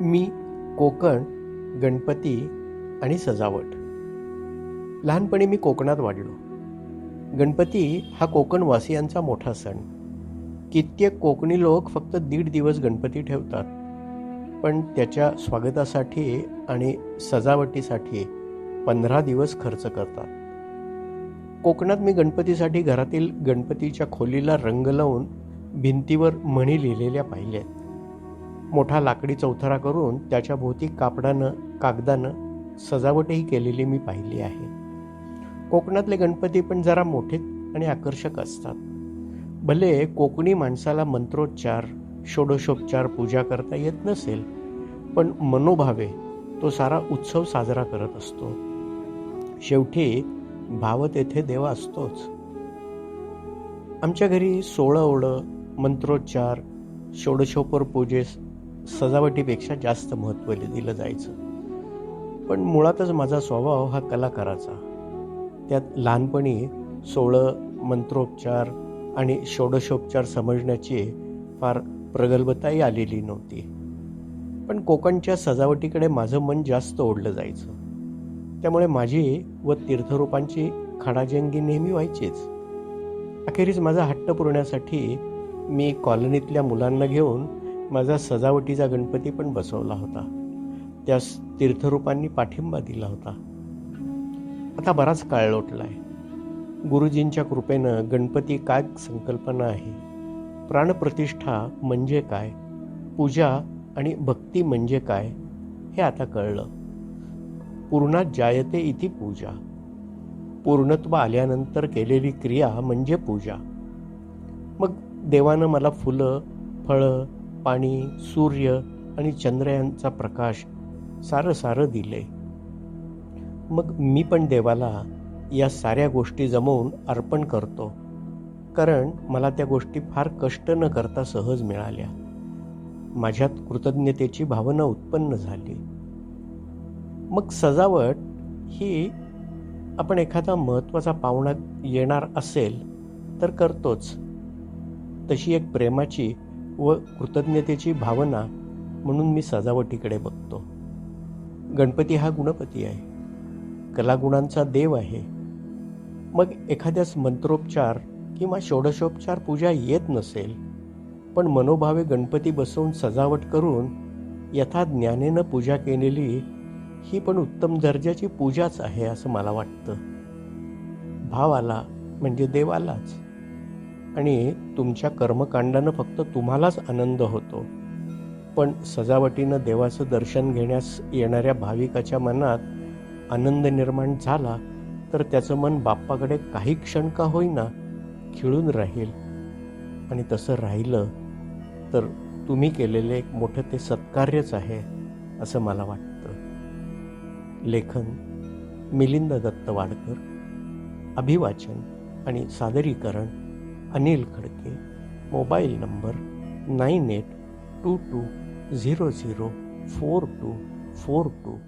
मी कोकण गणपती आणि सजावट. लहानपणी मी कोकणात वाढलो. गणपती हा कोकणवासियांचा मोठा सण. कित्येक कोकणी लोक फक्त दीड दिवस गणपती ठेवतात. पण त्याच्या स्वागतासाठी आणि सजावटीसाठी पंधरा दिवस खर्च करतात. कोकणात मी गणपतीसाठी घरातील गणपतीच्या खोलीला रंग लावून भिंतीवर म्हणी लिहिलेल्या पाहिल्यात. मोठा लाकडी चौथरा करून त्याच्या भोवती कापडानं कागदानं सजावटही केलेली मी पाहिली आहे. कोकणातले गणपती पण जरा मोठे आणि आकर्षक असतात. भले कोकणी माणसाला मंत्रोच्चार षोडशोपचार पूजा करता येत नसेल पण मनोभावे तो सारा उत्सव साजरा करत असतो. शेवटी भाव तेथे देवा असतोच. आमच्या घरी सोळं ओढं मंत्रोच्चार षोडशोपर पूजेस सजावटीपेक्षा जास्त महत्त्व दिलं जायचं. पण मुळातच माझा स्वभाव हा कलाकाराचा. त्यात लहानपणी सोळं मंत्रोपचार आणि षोडशोपचार समजण्याची फार प्रगल्भताही आलेली नव्हती. पण कोकणच्या सजावटीकडे माझं मन जास्त ओढलं जायचं. त्यामुळे माझी व तीर्थरूपांची खडाजंगी नेहमी व्हायचीच. अखेरीस माझा हट्ट पुरण्यासाठी मी कॉलनीतल्या मुलांना घेऊन माझा सजावटीचा गणपती पण बसवला होता. त्यास तीर्थरूपांनी पाठिंबा दिला होता. आता बराच काळ लोटलाय. गुरुजींच्या कृपेनं गणपती काय संकल्पना आहे? प्राणप्रतिष्ठा म्हणजे काय? पूजा आणि भक्ती म्हणजे काय? हे आता कळलं. पूर्णात जायते इति पूजा. पूर्णत्व आल्यानंतर केलेली क्रिया म्हणजे पूजा. मग देवानं मला फुलं फळं पाणी सूर्य आणि चंद्र यांचा प्रकाश सारं सारं दिले मग मी पण देवाला या साऱ्या गोष्टी जमवून अर्पण करतो. कारण मला त्या गोष्टी फार कष्ट न करता सहज मिळाल्या. माझ्यात कृतज्ञतेची भावना उत्पन्न झाली. मग सजावट ही आपण एखादा महत्त्वाचा पाहुणा येणार असेल तर करतोच. तशी एक प्रेमाची व कृतज्ञतेची भावना म्हणून मी सजावटीकडे बघतो. गणपती हा गुणपती आहे. कलागुणांचा देव आहे. मग एखाद्यास मंत्रोपचार किंवा षोडशोपचार पूजा येत नसेल पण मनोभावे गणपती बसवून सजावट करून यथा ज्ञानेनं पूजा केलेली ही पण उत्तम दर्जाची पूजाच आहे असं मला वाटतं. भाव आला म्हणजे देव आलाच आणि तुमच्या कर्मकांडानं फक्त तुम्हालाच आनंद होतो. पण सजावटीनं देवाचं दर्शन घेण्यास येणाऱ्या भाविकाच्या मनात आनंद निर्माण झाला तर त्याचं मन बाप्पाकडे काही क्षण का होईना खिळून राहील. आणि तसं राहिलं तर तुम्ही केलेले एक मोठं ते सत्कार्यच आहे असं मला वाटतं. लेखन मिलिंद दत्त वाडकर अभिवाचन आणि सादरीकरण Anil Khadke mobile number nine eight two two zero zero four two four two.